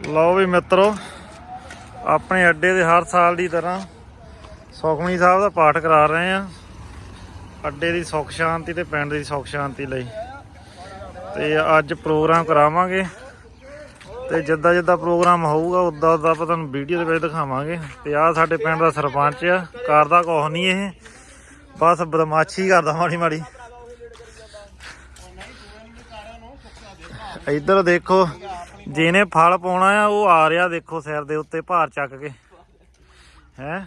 ਲਓ ਵੀ ਮਿੱਤਰੋ, ਆਪਣੇ ਅੱਡੇ ਦੇ ਹਰ ਸਾਲ ਦੀ ਤਰ੍ਹਾਂ ਸੁਖਮਨੀ ਸਾਹਿਬ ਦਾ ਪਾਠ ਕਰਾ ਰਹੇ ਆ ਅੱਡੇ ਦੀ ਸੁੱਖ ਸ਼ਾਂਤੀ ਤੇ ਪਿੰਡ ਦੀ ਸੁੱਖ ਸ਼ਾਂਤੀ ਲਈ। ਤੇ ਅੱਜ ਪ੍ਰੋਗਰਾਮ ਕਰਾਵਾਂਗੇ ਤੇ ਜਿੱਦਾਂ ਜਿੱਦਾਂ ਪ੍ਰੋਗਰਾਮ ਹੋਊਗਾ, ਉਦਾਂ ਉਦਾਂ ਆਪਾਂ ਤੁਹਾਨੂੰ ਵੀਡੀਓ ਦੇ ਵਿੱਚ ਦਿਖਾਵਾਂਗੇ। ਤੇ ਆਹ ਸਾਡੇ ਪਿੰਡ ਦਾ ਸਰਪੰਚ ਆ ਕਰਦਾ ਕੁਛ ਨਹੀਂ ਇਹ। ਬਸ ਬਦਮਾਸ਼ੀ ਕਰਦਾ ਮਾੜੀ ਮਾੜੀ। ਇੱਧਰ ਦੇਖੋ ਜਿਹਨੇ ਫਲ ਪਾਉਣਾ ਆ ਉਹ ਆ ਰਿਹਾ ਦੇਖੋ ਸਿਰ ਦੇ ਉੱਤੇ ਭਾਰ ਚੱਕ ਕੇ। ਹੈ?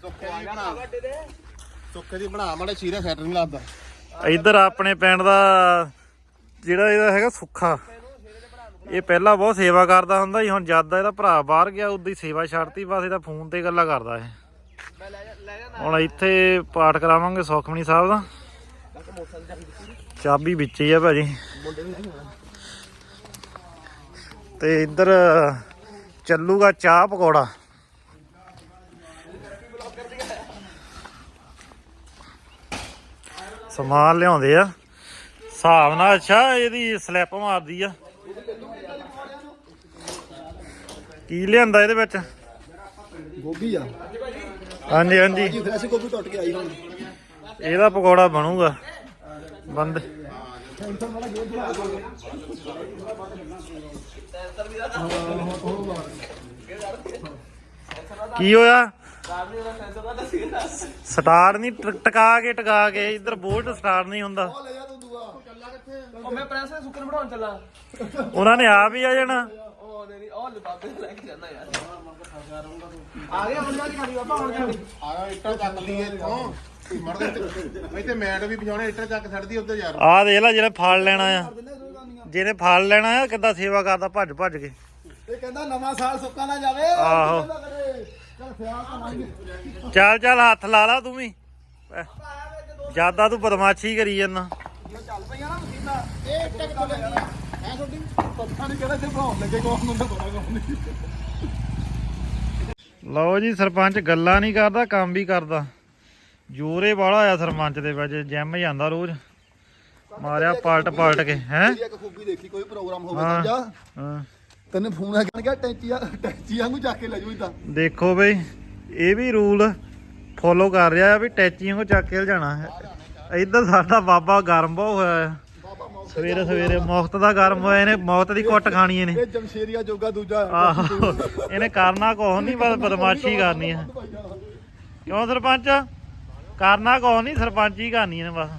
ਸੁੱਕੇ ਦੀ ਬਣਾ ਸੁੱਕੇ ਦੀ ਬਣਾ ਮਾੜੇ ਚੀਰੇ ਸੈਟ ਨਹੀਂ ਲੱਗਦਾ। ਇੱਧਰ ਆਪਣੇ ਪਿੰਡ ਦਾ ਜਿਹੜਾ ਇਹਦਾ ਹੈਗਾ ਸੁੱਖਾ। ਇਹ ਪਹਿਲਾਂ ਬਹੁਤ ਸੇਵਾ ਕਰਦਾ ਹੁੰਦਾ ਸੀ ਹੁਣ ਜਦ ਦਾ ਇਹਦਾ ਭਰਾ ਬਾਹਰ ਗਿਆ ਉਦੋਂ ਹੀ ਸੇਵਾ ਛੱਡਤੀ ਬਸ ਇਹਦਾ ਫੋਨ ਤੇ ਗੱਲਾਂ ਕਰਦਾ ਇਹ। ਹੁਣ ਇੱਥੇ ਪਾਠ ਕਰਾਵਾਂਗੇ ਸੁਖਮਨੀ ਸਾਹਿਬ ਦਾ। ਚਾਬੀ ਵਿੱਚ ਹੀ ਆ ਭਾਜੀ। ਤੇ ਇੱਧਰ ਚੱਲੂਗਾ ਚਾਹ ਪਕੌੜਾ। ਸਮਾਨ ਲਿਆਉਂਦੇ ਆ। ਹਿਸਾਬ ਨਾਲ ਅੱਛਾ ਇਹਦੀ ਸਲਿੱਪ ਮਾਰਦੀ ਆ। ਕੀ ਲਿਆਂਦਾ ਇਹਦੇ ਵਿੱਚ? ਗੋਭੀ ਆ। ਹਾਂਜੀ ਹਾਂਜੀ। ਜੀ ਫਰੈਸ਼ ਗੋਭੀ ਟੁੱਟ ਕੇ ਆਈ ਹੁਣ। ਇਹਦਾ ਪਕੌੜਾ ਬਣੂਗਾ। ਬੰਦ। ਕੀ ਹੋਇਆ? ਸਟਾਰਟ ਨਹੀਂ ਟ- ਟਕਾ ਕੇ ਟਕਾ ਕੇ ਇੱਧਰ ਬੋਲਟ ਸਟਾਰਟ ਨਹੀਂ ਹੁੰਦਾ। ਲੈ ਜਾ ਤੂੰ ਦੂਆ। ਉਹ ਮੈਂ ਪ੍ਰੈਸ ਦੇ ਸੁੱਕਣ ਬਣਾਉਣ ਚੱਲਾ। ਉਹਨਾਂ ਨੇ ਆਪ ਹੀ ਆ ਜਾਣਾ। ਉਹ ਨਹੀਂ ਉਹ ਲਿਫਾਫੇ ਲੈ ਕੇ ਜਾਣਾ ਯਾਰ। ਆ ਗਿਆ ਹੁਣ ਜਾਨੀ ਖਾਣੀ ਬਾਬਾ ਹੁਣ ਜਾਨੀ ਆ ਇੱਟਾਂ ਚੱਕ ਲਈਏ ਇੱਥੋਂ। ਮਰਦੇ ਤੇ ਇੱਥੇ ਮੈਟ ਵੀ ਵਿਛਾਉਣੇ ਇੱਟਾਂ ਚੱਕ ਛੱਡਦੀ ਉੱਧਰ ਯਾਰ। ਆਹ ਦੇਖ ਲੈ ਜਿਹਨੇ ਫਲ ਲੈਣਾ ਆ। ਜਿਹਨੇ ਫਲ ਲੈਣਾ ਆ ਕਿੱਦਾਂ ਸੇਵਾ ਕਰਦਾ ਭੱਜ ਭੱਜ ਕੇ। ਇਹ ਕਹਿੰਦਾ ਨਵਾਂ ਸਾਲ ਸੁੱਕਾ ਨਾ ਜਾਵੇ। ਆਹੋ। ਚਲ ਚੱਲ ਚੱਲ ਹੱਥ ਲਾ ਲਾ ਤੂੰ ਵੀ। ਜ਼ਿਆਦਾ ਤੂੰ ਬਦਮਾਸ਼ੀ ਕਰੀ ਜਾਂਦਾ। ਚੱਲ ਪਈਆਂ ਨਾ ਮਸ਼ੀਨਾਂ ਇਹ ਇੱਟਾਂ ਕਿੱਥੋਂ ਲੈਣੀਆਂ ਹੈ ਛੋਟੀ ਪੱਥਾ ਨਹੀਂ ਕਿਹੜਾ ਤੇ ਬਣਾਉਣ ਲੱਗੇ ਕੋਹ ਨੂੰ ਤਾਂ ਪਤਾ ਕੋਹ ਨਹੀਂ। ਲਓ ਜੀ ਸਰਪੰਚ ਗੱਲਾਂ ਨਹੀਂ ਕਰਦਾ ਕੰਮ ਵੀ ਕਰਦਾ। ਜੋਰੇ ਵਾਲਾ ਆ ਸਰਪੰਚ ਦੇ ਵਿੱਚ ਜਿਮ ਜਾਂਦਾ ਰੋਜ਼। ਮਾਰਿਆ ਪਲਟ ਪਲਟ ਕੇ ਹੈ? ਇੱਕ ਖੂਬੀ ਦੇਖੀ ਕੋਈ ਪ੍ਰੋਗਰਾਮ ਹੋਵੇ ਹਾਂ। ਤਾਂ ਜਾ। ਹਾਂ। ਤੈਨੂੰ ਫੋਨ ਆ ਗਿਆ ਟੈਂਚੀਆਂ ਟੈਂਚੀਆਂ ਨੂੰ ਚੱਕ ਕੇ ਲੈ ਜੂ ਇਦਾਂ। ਦੇਖੋ ਬਈ ਇਹ ਵੀ ਰੂਲ ਫੋਲੋ ਕਰ ਰਿਹਾ ਆ ਵੀ ਟੈਚੀਆਂ ਕੋ ਚੱਕ ਕੇ ਜਾਣਾ ਹੈ। ਇੱਧਰ ਸਾਡਾ ਬਾਬਾ ਗਰਮ ਬਹੁਤ ਹੋਇਆ ਹੈ ਮੌਤ ਸਵੇਰੇ ਸਵੇਰੇ ਮੁਫਤ ਦਾ ਗਰਮ ਹੋਇਆ ਇਹਨੇ ਮੌਤ ਦੀ ਕੁੱਟ ਖਾਣੀ ਇਹਨੇ। ਇਹ ਜਮਸ਼ੇਰੀਆ ਜੋਗਾ ਦੂਜਾ ਇਹਨੇ ਕਰਨਾ ਕੁਛ ਨਹੀਂ ਬਸ ਬਦਮਾਸ਼ੀ ਕਰਨੀ ਹੈ। ਕਿਉਂ ਸਰਪੰਚ? ਕਰਨਾ ਕੁਛ ਨਹੀਂ ਸਰਪੰਚੀ ਕਰਨੀ ਇਹਨੇ ਬਸ।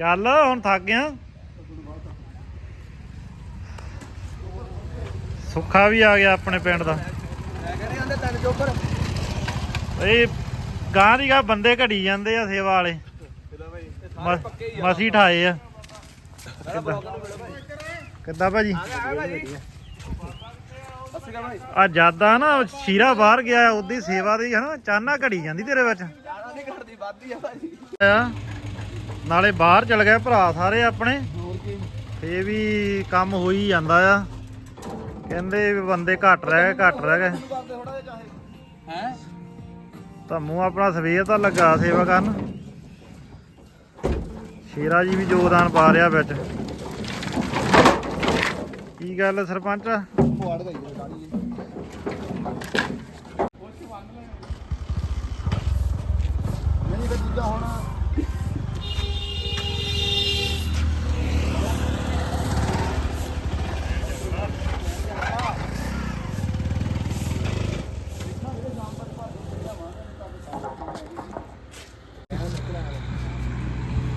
ਚੱਲ ਹੁਣ ਥੱਕ ਗਿਆ। ਸੁੱਖਾ ਵੀ ਆ ਗਿਆ ਆਪਣੇ ਪਿੰਡ ਦਾ। ਇਹ ਗਾਂ ਦੀ ਗਾਂ ਬੰਦੇ ਘੜੀ ਜਾਂਦੇ ਆ ਸੇਵਾ ਵਾਲੇ। ਮਸੀ ਠਾਏ ਆ। ਕਿੱਦਾਂ? ਭਾਜੀ? ਆ ਜ਼ਿਆਦਾ ਨਾ ਸ਼ੀਰਾ ਬਾਹਰ ਗਿਆ ਉਹਦੀ ਸੇਵਾ ਦੀ ਹਨਾ ਚਾਨਾ ਘੜੀ ਜਾਂਦੀ ਤੇਰੇ ਵਿੱਚ। ਜਾਣਾ ਨਹੀਂ ਕਰਦੀ ਵੱਧਦੀ ਆ ਭਾਜੀ। ਆ। ਨਾਲੇ ਬਾਹਰ ਚਲ ਗਏ ਭਰਾ ਸਾਰੇ ਆਪਣੇ। ਫੇ ਵੀ ਕੰਮ ਹੋ ਹੀ ਜਾਂਦਾ ਆ। ਕਹਿੰਦੇ ਵੀ ਬੰਦੇ ਘੱਟ ਰਹਿ ਗਏ ਘੱਟ ਰਹਿ ਗਏ। ਹੈ? ਧੰਮੂ ਆਪਣਾ ਸਵੇਰ ਦਾ ਲੱਗਾ ਸੇਵਾ ਕਰਨ। ਸ਼ੇਰਾ ਜੀ ਵੀ ਯੋਗਦਾਨ ਪਾ ਰਿਹਾ ਵਿੱਚ। ਕੀ ਗੱਲ ਸਰਪੰਚ? ਪੁਆੜ ਗਈ ਗਾੜੀ। ਨਹੀਂ ਦੂਜਾ ਹੁਣ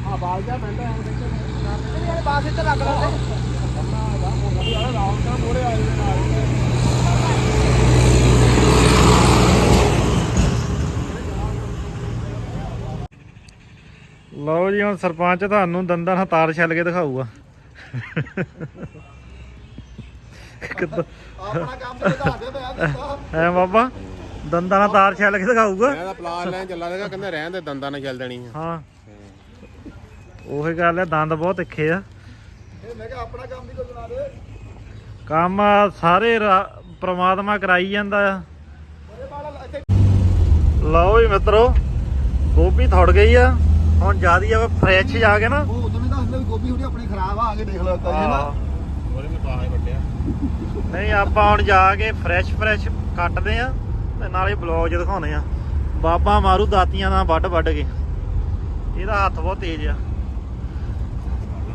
ਆ ਬਾਲ ਜਾ ਪੈਂਦਾ ਹੁਣ ਦੇਖੋ ਨਹੀਂ ਯਾਰ ਬਾਸ ਇੱਥੇ ਲੱਗ ਲੈਂਦੇ ਰਾਮ ਦਾ ਮੋੜੇ ਆ ਜਾਂਦੇ ਨਾਲ ਲਓ ਜੀ ਹੁਣ ਸਰਪੰਚ ਤੁਹਾਨੂੰ ਦੰਦਾਂ ਨਾਲ ਤਾਰ ਛੱਲ ਕੇ ਦਿਖਾਊਗਾ। ਕਿੱਦਾਂ? ਆਪਣਾ ਕੰਮ ਤੇ ਵਧਾ ਦੇ ਮੈਂ ਬਾਬਾ? ਦੰਦਾਂ ਨਾਲ ਤਾਰ ਛੱਲ ਕੇ ਦਿਖਾਊਗਾ? ਮੈਂ ਤਾਂ ਪਲਾਨ ਲੈਣ ਚੱਲਾ ਸੀਗਾ ਕਹਿੰਦਾ ਰਹਿਣ ਦੇ ਦੰਦਾਂ ਨਾਲ ਚੱਲ ਦੇਣੀ ਆ। ਹਾਂ। ਉਹੀ ਗੱਲ ਹੈ ਦੰਦ ਬਹੁਤ ਤਿੱਖੇ ਆ। ਇਹ ਮੈਂ ਕਿਹਾ ਆਪਣਾ ਕੰਮ ਵੀ ਕੋਈ ਬਣਾ ਦੇ। ਕੰਮ ਸਾਰੇ ਪ੍ਰਮਾਤਮਾ ਕਰਾਈ ਜਾਂਦਾ ਆ। ਲਓ ਜੀ ਮਿੱਤਰੋ ਗੋਭੀ ਥੜ ਗਈ ਆ। ਹੁਣ ਜਿਆਦੀ ਆ ਫਰੈਸ਼ ਜਾ ਕੇ ਨਾ। ਉਹ ਉਦੋਂ ਵੀ ਦੱਸਦੇ ਵੀ ਗੋਭੀ ਥੋੜੀ ਆਪਣੀ ਖਰਾਬ ਆ ਆ ਕੇ ਦੇਖ ਲਓ ਤਾਂ ਇਹ ਨਾ? ਉਹਦੇ ਵੀ ਬਾਹਰ ਵੱਟਿਆ ਨਹੀਂ ਆਪਾਂ ਹੁਣ ਜਾ ਕੇ ਫਰੈਸ਼ ਫਰੈਸ਼ ਕੱਟਦੇ ਆ ਤੇ ਨਾਲੇ ਬਲੌਗ ਚ ਦਿਖਾਉਣੇ ਆ। ਬਾਬਾ ਮਾਰੂ ਦਾਤੀਆਂ ਨਾਲ ਵੱਢ ਵੱਢ ਕੇ। ਇਹਦਾ ਹੱਥ ਬਹੁਤ ਤੇਜ਼ ਆ।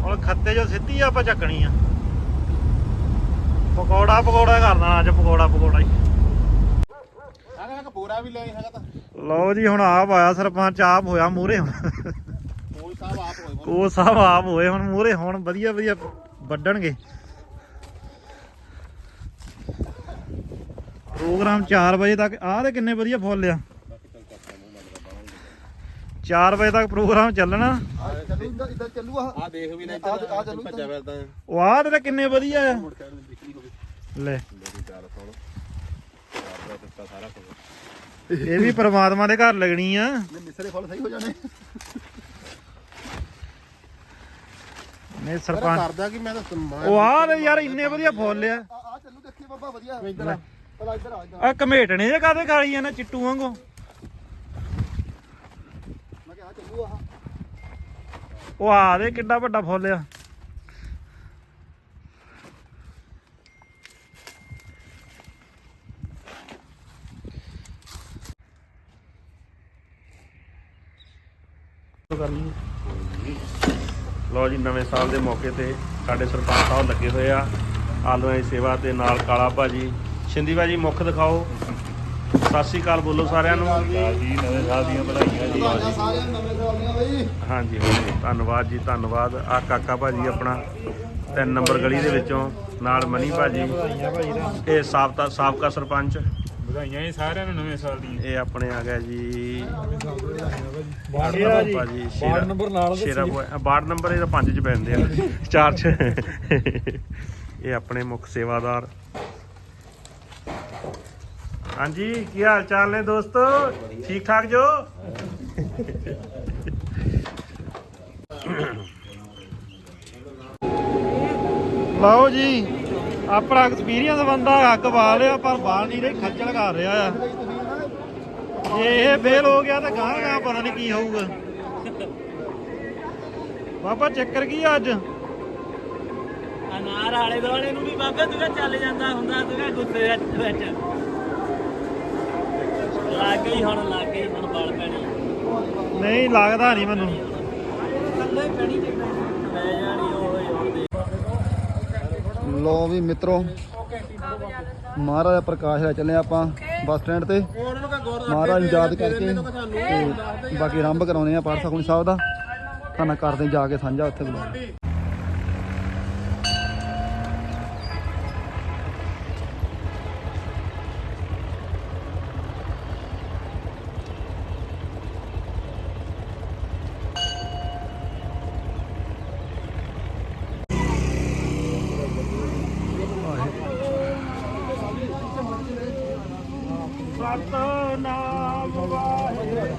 ਹੁਣ ਖੱਤੇ ਜੋ ਸਿੱਧੀ ਆਪਾਂ ਚੱਕਣੀ ਆ। ਪਕੌੜਾ ਪਕੌੜਾ ਕਰਨਾ ਅੱਜ ਪਕੌੜਾ ਪਕੌੜਾ ਹੀ। ਹੈਗਾ ਇੱਕ ਬੋਰਾ ਵੀ ਲੈ ਆਈ ਹੈਗਾ ਤਾਂ? ਲਓ ਜੀ ਹੁਣ ਆਪ ਆਇਆ ਸਰਪੰਚ ਆਪ ਹੋਇਆ ਮੂਰੇ ਹੁਣ। ਕੋਈ ਸਾਹਿਬ ਆਪ ਹੋਏ ਉਹ ਸਭ ਆਪ ਹੋਏ ਹੁਣ ਮੂਰੇ ਹੁਣ ਵਧੀਆ ਵਧੀਆ ਵੱਢਣਗੇ। ਪ੍ਰੋਗਰਾਮ 4 ਵਜੇ ਤੱਕ ਆਹ ਤੇ ਕਿੰਨੇ ਵਧੀਆ ਫੁੱਲ ਆ। 4 ਵਜੇ ਤੱਕ ਪ੍ਰੋਗਰਾਮ ਚੱਲਣਾ। ਚੱਲੂ ਇਦਾਂ ਇਦਾਂ ਚੱਲੂ ਆ ਆ ਦੇਖ ਵੀ ਨਾ ਆ ਆ ਚੱਲੂ ਭੱਜਿਆ ਫਿਰਦਾ ਉਹ ਆਹ ਤੇ ਕਿੰਨੇ ਵਧੀਆ ਆ। ਲੈ। ਮੇਰੀ ਗੱਲ ਸੁਣ। ਕਰਦਾ ਦਿੱਤਾ ਸਾਰਾ ਕੁਝ ਇਹ ਵੀ ਪ੍ਰਮਾਤਮਾ ਦੇ ਘਰ ਲੱਗਣੀ ਆ। ਨੇ ਮਿਸਰੇ ਫਲ ਸਹੀ ਹੋ ਜਾਣੇ। ਨੇ ਸਰਪੰਚ ਕਰਦਾ ਕਿ ਮੈਂ ਤਾਂ ਸਮਾਨ ਉਹ ਆਹ ਤੇ ਯਾਰ ਇੰਨੇ ਵਧੀਆ ਫੁੱਲ ਆ। ਆ ਚੱਲੂ ਦੇਖੀ ਬਾਬਾ ਵਧੀਆ। ਇੱਧਰ ਆ ਭਲਾ ਇੱਧਰ ਆ ਇੱਧਰ ਆ ਕਮੇਟਣੇ ਜੇ ਕਾਦੇ ਖਾਲੀ ਆ ਨਾ ਚਿੱਟੂ ਵਾਂਗੂ। ਮੈਂ ਕਿਹਾ ਆ ਚੱਲੂ ਆ ਉਹ ਆ ਦੇ ਕਿੱਡਾ ਵੱਡਾ ਫੁੱਲ ਆ। ਲੋ ਜੀ ਨਵੇਂ ਸਾਲ ਦੇ ਮੌਕੇ ਤੇ ਸਾਡੇ ਸਰਪੰਚ ਸਾਹਿਬ ਲੱਗੇ ਹੋਏ ਆ। ਆਲੂਆਂ ਦੀ ਸੇਵਾ ਤੇ ਨਾਲ ਕਾਲਾ ਭਾਜੀ। ਸ਼ਿੰਦੀ ਭਾਜੀ ਮੁੱਖ ਦਿਖਾਓ। ਸਤਿ ਸ਼੍ਰੀ ਅਕਾਲ ਬੋਲੋ ਸਾਰਿਆਂ ਨੂੰ। ਜੀ ਨਵੇਂ ਸਾਲ ਦੀਆਂ ਵਧਾਈਆਂ ਤੁਹਾਡਾ ਸਾਰਿਆਂ ਨੂੰ ਨਵੇਂ ਸਾਲ ਦੀਆਂ ਬਈ। ਹਾਂਜੀ ਹਾਂਜੀ। ਧੰਨਵਾਦ ਜੀ ਧੰਨਵਾਦ। ਆ ਕਾਕਾ ਭਾਜੀ ਆਪਣਾ ਤਿੰਨ ਨੰਬਰ ਗਲੀ ਦੇ ਵਿੱਚੋਂ ਨਾਲ ਮਨੀ ਭਾਜੀ। ਇਹ ਸਾਬਕਾ ਸਾਬਕਾ ਸਰਪੰਚ। ਵਧਾਈਆਂ ਜੀ ਸਾਰਿਆਂ ਨੂੰ ਨਵੇਂ ਸਾਲ ਦੀਆਂ। ਇਹ ਆਪਣੇ ਆ ਗਿਆ ਜੀ। ਸ਼ੇਰਾ ਜੀ। ਭਾਜੀ ਵਾਰਡ ਨੰਬਰ ਨਾਲ ਦੱਸੀ। ਸ਼ੇਰਾ ਬੋਏ ਵਾਰਡ ਨੰਬਰ ਇਹਦਾ 5 ਚ ਪੈਂਦੇ ਆ। ਚਾਰ ਚ। ਇਹ ਆਪਣੇ ਮੁੱਖ ਸੇਵਾਦਾਰ। ਹਾਂਜੀ ਕੀ ਹਾਲ ਚਾਲ ਨੇ ਦੋਸਤੋ? ਠੀਕ ਠਾਕ ਜੋ? ਲਓ ਜੀ ਆਪਣਾ ਐਕਸਪੀਰੀਅੰਸ ਬੰਦਾ ਅੱਗ ਬਾਲ ਲਿਆ ਪਰ ਬਾਲ ਨਹੀਂ ਰਹੀ ਖੱਜਲ ਕਰ ਰਿਹਾ ਆ। ਜੇ ਇਹ ਫੇਲ ਹੋ ਗਿਆ ਤਾਂ ਗਾਂ ਗਾਂ ਪਤਾ ਨਹੀਂ ਕੀ ਹੋਊਗਾ। ਬਾਬਾ ਚੱਕਰ ਕੀ ਆ ਅੱਜ? ਅਨਾਰ ਆਲੇ ਦੁਆਲੇ ਨੂੰ ਵੀ ਬਾਬੇ ਤੂੰ ਚੱਲ ਜਾਂਦਾ ਹੁੰਦਾ ਤੂੰ ਗੁੱਸੇ ਵਿੱਚ ਵਿੱਚ। ਲੱਗ ਗਈ ਹੁਣ ਲੱਗ ਗਈ ਹੁਣ ਬਲ ਪੈਣੀ। ਨਹੀਂ ਲੱਗਦਾ ਨਹੀਂ ਮੈਨੂੰ। ਥੱਲੇ ਪੈਣੀ ਜੇ ਪੈ ਜਾਣੀ ਉਹ ਹੀ ਲੋ ਵੀ ਮਿੱਤਰੋ ਮਹਾਰਾਜਾ ਪ੍ਰਕਾਸ਼ ਲੈ ਚੱਲੇ ਆਪਾਂ। ਬੱਸ ਸਟੈਂਡ ਤੇ। ਮਹਾਰਾਜ ਨੂੰ ਯਾਦ ਕਰਕੇ ਤੇ ਬਾਕੀ ਆਰੰਭ ਕਰਾਉਨੇ ਆ ਪਾਠ ਸਾਹਿਬ ਦਾ। ਤੁਹਾਨੂੰ ਕਰਦੇ ਜਾ ਕੇ ਸਾਂਝਾ ਉੱਥੇ ਬੁਲਾ ਸਤਨਾਮ ਵਾਹਿਗੁਰੂ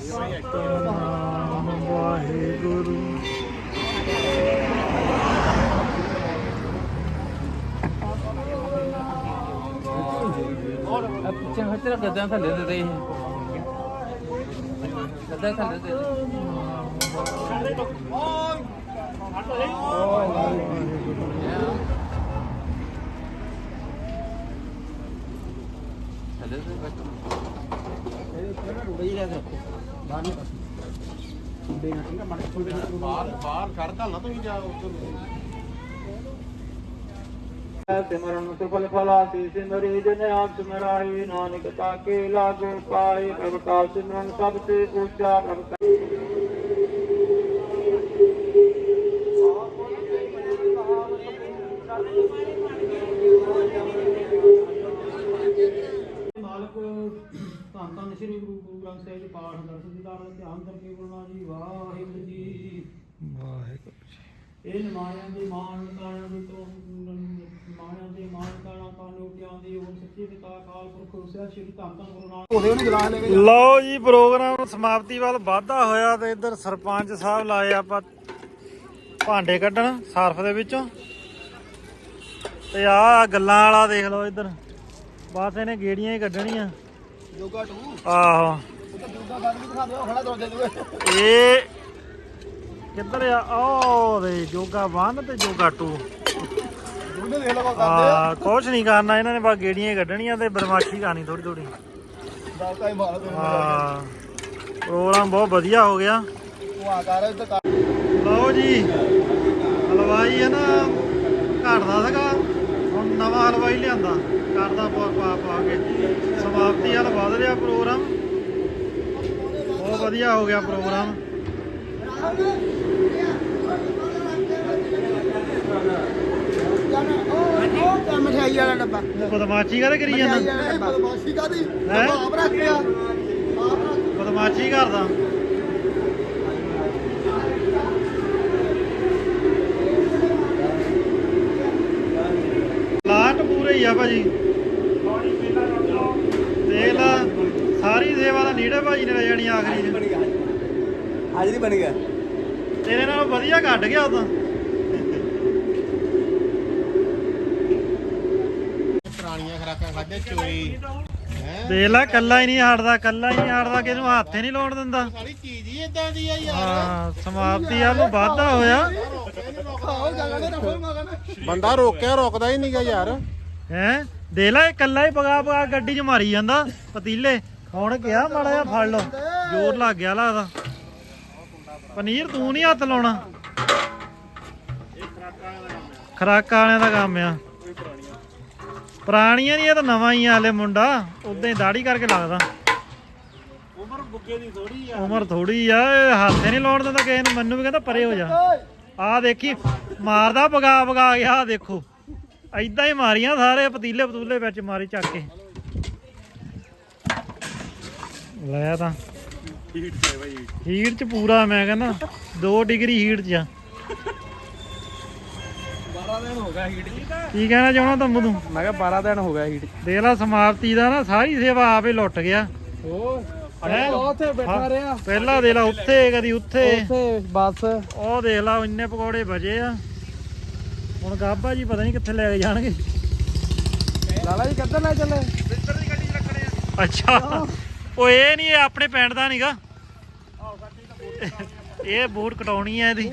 ਸਤਨਾਮ ਵਾਹਿਗੁਰੂ ਪਿੱਛੇ ਹੱਥ ਰੱਖ ਗੱਦਾਂ ਥੱਲੇ ਦੇ ਦੇ ਗੱਦਾਂ ਥੱਲੇ ਦੇ ਥੱਲੇ ਦੇ ਬਾਹਰ ਬਾਹਰ ਛੱਡਦਾ ਨਾ ਤੁਸੀਂ ਜਾ ਸਿਮਰਨ ਸੁਫਲ ਫਲਾਸੀ ਸਿਮਰੀ ਜਨ ਆਪ ਸਿਮਰਾਈ ਨਾਨਕ ਤਾਕੇ ਲਾਗੋ ਪਾਏ ਪ੍ਰਭਤਾ ਸਿਮਰਨ ਸਭ ਤੇ ਉੱਚਾ ਪ੍ਰਭਤਾ ਮਾਲਕ ਧੰਨ ਧੰਨ ਸ੍ਰੀ ਗੁਰੂ ਜੀ ਪਾਠ ਦਰਸ਼ਨ ਦੀਦਾਰ ਦਾ ਧਿਆਨ ਕਰਕੇ ਬੋਲਣਾ ਜੀ ਵਾਹਿਗੁਰੂ ਜੀ। ਵਾਹਿਗੁਰੂ ਇਹ ਨਿਮਾਣਿਆਂ ਦੇ ਮਾਣ ਕਾਣਾ ਦੇ ਤੋਂ ਨਿਮਾਣਿਆਂ ਦੇ ਮਾਣ ਕਾਣਾ ਕਾਨੂਟਿਆਂ ਦੀ ਉਹ ਸੱਚੇ ਪਿਤਾ ਅਕਾਲ ਪੁਰਖ ਉਸਿਆ ਸ੍ਰੀ ਧੰਨ ਧੰਨ ਗੁਰੂ ਨਾਨਕ ਉਹਦੇ ਉਹਨੇ ਗਲਾਸ ਲੈ ਕੇ ਲਓ ਜੀ ਪ੍ਰੋਗਰਾਮ ਸਮਾਪਤੀ ਵੱਲ ਵਾਧਾ ਹੋਇਆ ਤੇ ਇੱਧਰ ਸਰਪੰਚ ਸਾਹਿਬ ਲਾਏ ਆਪਾਂ ਭਾਂਡੇ ਕੱਢਣ ਸਰਫ ਦੇ ਵਿੱਚੋਂ। ਤੇ ਆਹ ਗੱਲਾਂ ਵਾਲਾ ਦੇਖ ਲਓ ਇੱਧਰ। ਬਸ ਇਹਨੇ ਗੇੜੀਆਂ ਹੀ ਕੱਢਣੀਆਂ। ਯੋਗਾ ਟੂ। ਆਹੋ। ਉਹ ਇਹ ਕਿੱਧਰ ਆ? ਉਹ ਦੇ ਜੋਗਾ 1 ਤੇ ਜੋਗਾ 2 ਆ ਕੁਛ ਨਹੀਂ ਕਰਨਾ, ਇਹਨਾਂ ਨੇ ਬਸ ਗੇੜੀਆਂ ਹੀ ਕੱਢਣੀਆਂ ਤੇ ਬਰਮਾਸ਼ੀ ਕਰਨੀ ਥੋੜੀ ਥੋੜੀ ਹਾਂ, ਪ੍ਰੋਗਰਾਮ ਬਹੁਤ ਵਧੀਆ ਹੋ ਗਿਆ। ਲਓ ਜੀ, ਹਲਵਾਈ ਹੈ ਨਾ ਘਟਦਾ ਸੀਗਾ। ਹੁਣ ਨਵਾਂ ਹਲਵਾਈ ਲਿਆਂਦਾ। ਕਰਦਾ ਪਾ ਪਾ ਕੇ ਸਮਾਪਤੀ ਹਲ ਵਧ ਰਿਹਾ ਪ੍ਰੋਗਰਾਮ। ਵਧੀਆ ਹੋ ਗਿਆ ਪ੍ਰੋਗਰਾਮ। ਮਠਿਆਈ ਵਾਲਾ ਡੱਬਾ। ਬਦਮਾਸ਼ੀ ਕਾਹਦੇ? ਕਰੀ ਜਾਂਦਾ ਬਦਮਾਸ਼ੀ ਕਾਦੀ? ਆਪ ਰੱਖ ਲਿਆ। ਬਦਮਾਸ਼ੀ ਕਰਦਾ ਲਾਟ ਪੂਰੇ ਹੀ ਆ ਭਾਜੀ ਦੇਖ ਲਾ ਸਾਰੀ ਸੇਵਾ ਦਾ ਨੀੜੇ ਭਾਜੀ ਨੇ ਲੈ ਜਾਣੀ ਆਖਰੀ ਚ ਹਾਜ਼ਰੀ ਬਣ ਗਿਆ। ਤੇਰੇ ਨਾਲੋਂ ਵਧੀਆ ਕੱਢ ਗਿਆ ਉਦੋਂ। ਪੁਰਾਣੀਆਂ ਖਰਾਕਾਂ ਖਾਦੇ ਚੋਰੀ। ਦੇਖ ਲੈ ਕੱਲਾ ਹੀ ਨਹੀਂ ਹਟਦਾ ਕੱਲਾ ਹੀ ਨਹੀਂ ਹਟਦਾ ਕਿਹਨੂੰ ਹੱਥ ਹੀ ਨਹੀਂ ਲਾਉਣ ਦਿੰਦਾ। ਸਾਰੀ ਚੀਜ਼ ਹੀ ਇਦਾਂ ਦੀ ਆ ਯਾਰ। ਹਾਂ ਸਮਾਪਤੀ ਆ ਨੂੰ ਵਾਧਾ ਹੋਇਆ। ਖਾਓ ਜਗ੍ਹਾ ਤੇ ਰੱਖੋ ਮਗਨ ਬੰਦਾ ਰੋਕਿਆ ਰੁਕਦਾ ਹੀ ਨਹੀਂਗਾ ਯਾਰ। ਹੈ? ਦੇ ਲੈ ਇਹ ਕੱਲਾ ਹੀ ਪਗਾ ਪਗਾ ਗੱਡੀ 'ਚ ਮਾਰੀ ਜਾਂਦਾ। ਪਤੀਲੇ। ਹੁਣ ਕਿਹਾ ਮਾੜਾ ਜਿਹਾ ਫੜ ਲਓ। ਜ਼ੋਰ ਲੱਗ ਗਿਆ ਲੱਗਦਾ ਪਨੀਰ ਤੂੰ ਨਹੀਂ ਹੱਥ ਲਾਉਣਾ। ਖਰਾਕਾਂ ਵਾਲਿਆਂ ਦਾ ਕੰਮ ਆ। ਪੁਰਾਣੀਆਂ ਨਹੀਂ ਇਹ ਤਾਂ ਨਵਾਂ ਹੀ ਆ ਹਲੇ ਮੁੰਡਾ ਉਦਾਂ ਹੀ ਦਾੜੀ ਕਰਕੇ ਲੱਗਦਾ। ਉਮਰ ਬੁੱਗੇ ਦੀ ਥੋੜੀ ਆ। ਉਮਰ ਥੋੜੀ ਆ ਇਹ ਹੱਥ ਹੀ ਨਹੀਂ ਲਾਉਣ ਦਿੰਦਾ ਕਿਸੇ ਨੂੰ ਮੈਨੂੰ ਵੀ ਕਹਿੰਦਾ ਪਰੇ ਹੋ ਜਾ। ਆ ਦੇਖੀ ਮਾਰਦਾ ਬਗਾ ਬਗਾ ਗਿਆ ਆਹ ਦੇਖੋ। ਐਦਾਂ ਹੀ ਮਾਰੀਆਂ ਸਾਰੇ ਪਤੀਲੇ ਪਤੂਲੇ ਵਿੱਚ ਮਾਰੀ ਚੱਕ ਕੇ। ਲੈ ਤਾਂ। ਹੀਟ ਚ ਬਾਈ। ਹੀਟ ਚ ਪੂਰਾ ਮੈਂ ਕਹਿੰਦਾ 2 ਡਿਗਰੀ ਹੀਟ ਚ ਆ। 12 ਦਿਨ ਹੋ ਗਿਆ ਹੀਟ ਕੀ ਕਹਿਣਾ ਚਾਹਣਾ ਤੰਮੂ ਤੂੰ? ਮੈਂ ਕਿਹਾ 12 ਦਿਨ ਹੋ ਗਿਆ ਹੀਟ ਦੇਖ ਲਾ ਸਮਾਪਤੀ ਦਾ ਨਾ ਸਾਰੀ ਸੇਵਾ ਆਪੇ ਲੁੱਟ ਗਿਆ? ਉੱਥੇ ਬੈਠਾ ਰਿਹਾ। ਪਹਿਲਾਂ ਦੇਖ ਲਾ ਉੱਥੇ ਕਦੀ ਉੱਥੇ। ਉੱਥੇ ਬਸ। ਉਹ ਦੇਖ ਲਾ ਇੰਨੇ ਪਕੌੜੇ ਬਜੇ ਆ। ਹੁਣ ਗਾਬਾ ਜੀ ਪਤਾ ਨਹੀਂ ਕਿੱਥੇ ਲੈ ਕੇ ਜਾਣਗੇ। ਲਾਲਾ ਜੀ ਕਿੱਧਰ ਲੈ ਚੱਲੇ? ਅੱਛਾ। ਉਹ ਇਹ ਨਹੀਂ ਇਹ ਆਪਣੇ ਪਿੰਡ ਦਾ ਨਹੀਂਗਾ ਇਹ ਬੂਟ ਕਟਾਉਣੀ ਹੈ ਇਹਦੀ।